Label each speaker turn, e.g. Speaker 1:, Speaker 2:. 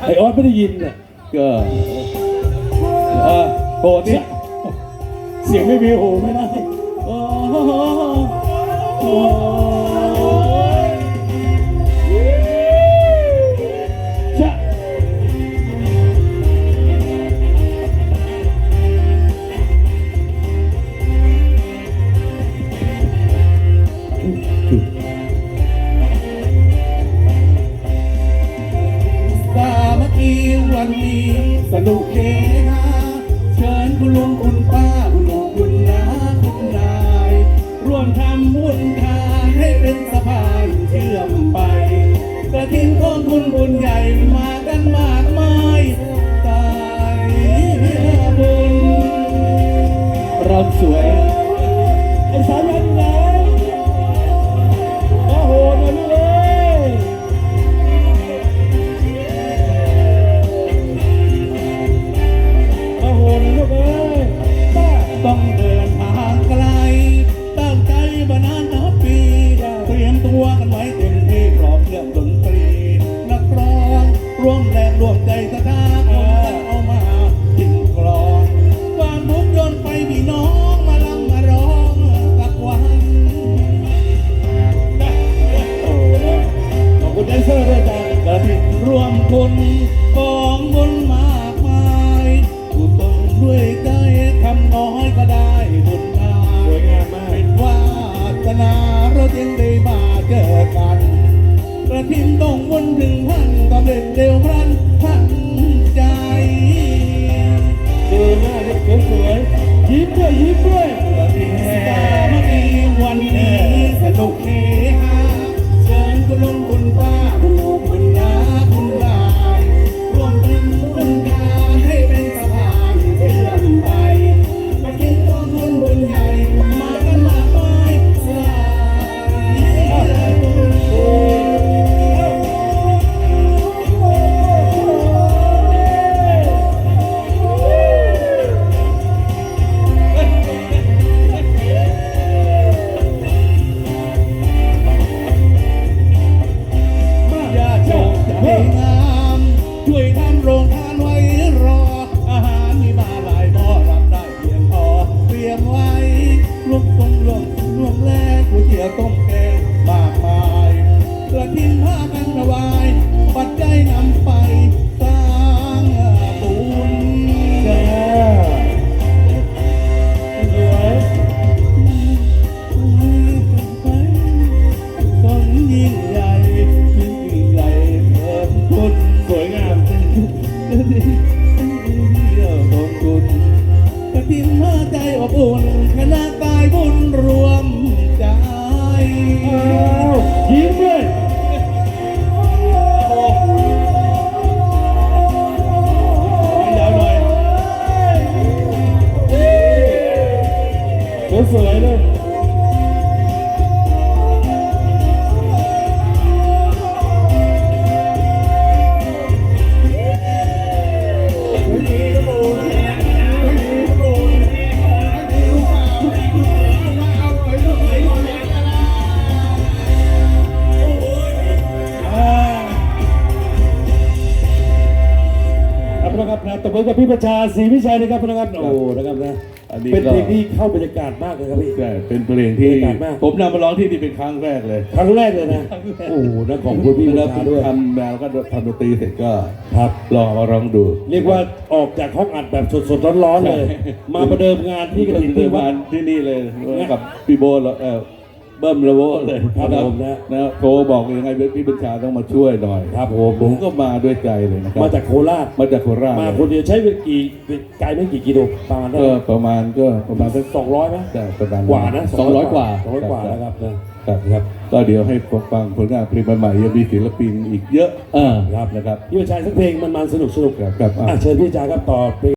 Speaker 1: ไอออสไม่ได้ยินน่ย
Speaker 2: ก็เออโปรดนี่
Speaker 1: เสียงไม่มีหูไม่ได้โอ้
Speaker 2: สนุกเฮฮาเชิญคุณลุงคุณป้าคุณลุงคุณนาคุณนายร่วมทำบุญทานให้เป็นสะพานเชื่อมไปกระทิ้งของคุณบุญใหญ่มากันมากมายตายบุญรำสวย
Speaker 1: ไอ้สาม
Speaker 2: ด้วยใจคำน้อยก็ได้บุญนา
Speaker 1: สวยงามมาก
Speaker 2: เป็นวาสนาเราจึงได้มาเจอกันกระถิ่นต้องวนถึงท่านสำเร็จเร็วพลันทันใจ
Speaker 1: ดีมากเลยสวยยิ้มด้วยยิ้มด้วย ตบมือกับพี่ประชาศรีวิชัยนะครับนะครับโอ้นะครับนะ
Speaker 2: อันนี้
Speaker 1: เป็น
Speaker 2: ก็
Speaker 1: เพลงที่เข้าบรรยากาศมากเลยครับพี่
Speaker 2: ใช่เป็นเพลงที่
Speaker 1: บรรยากาศมาก
Speaker 2: ผมนำมาร้องที่นี่เป็นครั้งแรกเลย
Speaker 1: ครั้งแรกเลยนะ โอ้โหนะขอบคุณพี่ประ
Speaker 2: แล้ว
Speaker 1: ชาด้วย
Speaker 2: ทำแล้วก็ทำดนตรีเสร็จก็
Speaker 1: ครับ
Speaker 2: ลองเอามาร้องดู
Speaker 1: เรียกว่าออกจากห้องอัดแบบสดๆร้อนๆเลย
Speaker 2: ใช่
Speaker 1: มาประเดิมงานที่กระถิ่น
Speaker 2: เดิ
Speaker 1: ที่
Speaker 2: น
Speaker 1: วั
Speaker 2: มา
Speaker 1: ด
Speaker 2: ที่นี่เลยกับพี่โบแล้วเออ เบิ้มระโวเลย
Speaker 1: ครับผมนะ
Speaker 2: นะโทรบอกยังไงพี่บัญชาต้องมาช่วยหน่อย
Speaker 1: ครับผม
Speaker 2: ผมก็มาด้วยใจเลยนะครับ
Speaker 1: มาจากโคราช
Speaker 2: มาจากโคราช
Speaker 1: มาคนเดียวใช้เวลากี่ไกลไม่กี่กิโลประมาณ
Speaker 2: ก็ประมาณก็ประมาณสัก
Speaker 1: สองร้อยไหม
Speaker 2: แต่ประมาณ
Speaker 1: กว่านะ
Speaker 2: สองร้อยกว่า
Speaker 1: สองร้อยกว่าแล้วครับนะครับ
Speaker 2: ครับก็เดี๋ยวให้ฟังผลงานเพลงใหม่ๆยังมีศิลปินอีกเยอะ
Speaker 1: อ่า
Speaker 2: ครับนะครับ
Speaker 1: พี่ประชาสักเพลงมันๆสนุกๆ
Speaker 2: ครับครับอะ
Speaker 1: อะเชิญพี่ประชาครับต่อเพลง